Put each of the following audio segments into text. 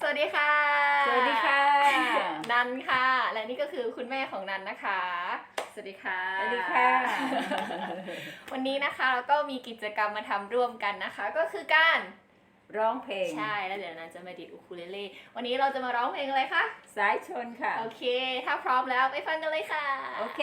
สวัสดีค่ะ สวัสดีค่ะ นันค่ะ และนี่ก็คือคุณแม่ของนันนะคะ สวัสดีค่ะ สวัสดีค่ะ วันนี้นะคะเราก็มีกิจกรรมมาทำร่วมกันนะคะ ก็คือการร้องเพลง ใช่แล้วเดี๋ยวนันจะมาดีดอูคูเลเล่วันนี้เราจะมาร้องเพลงอะไรคะ สายชนค่ะ โอเค ถ้าพร้อมแล้วไปฟังกันเลยค่ะ โอเค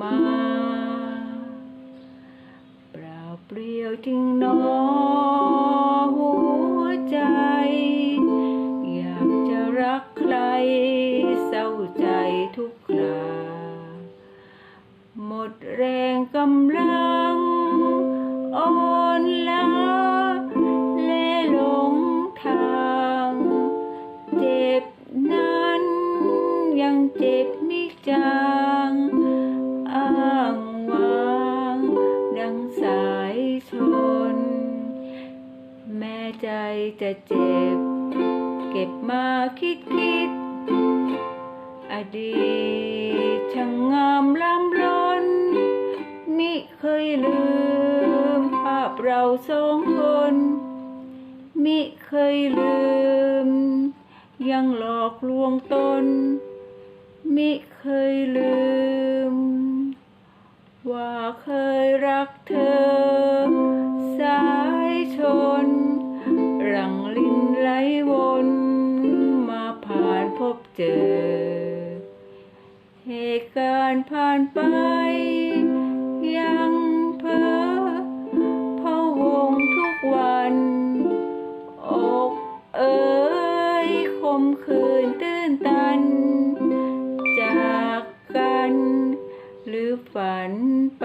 มา เปล่าเปลี่ยวจึงหนอหัวใจ อยากจะรักใครเศร้าใจทุกคราหมดแรงกำลังอ่อนล้าเล่หลงทางเจ็บนั้นยังเจ็บไม่จา ใจจะเจ็บ เก็บมาคิดคิด อดีตช่างงามล้ำล้นมิเคยลืม ภาพเราสองคนมิเคยลืม ยังหลอกลวงตนมิเคยลืม ว่าเคยรักเธอ เจอ เหตุการณ์ผ่านไปยังเพ้อพะวงทุกวัน อกเอ๋ยคมคืนตื้นตัน จากกัน หรือฝันไป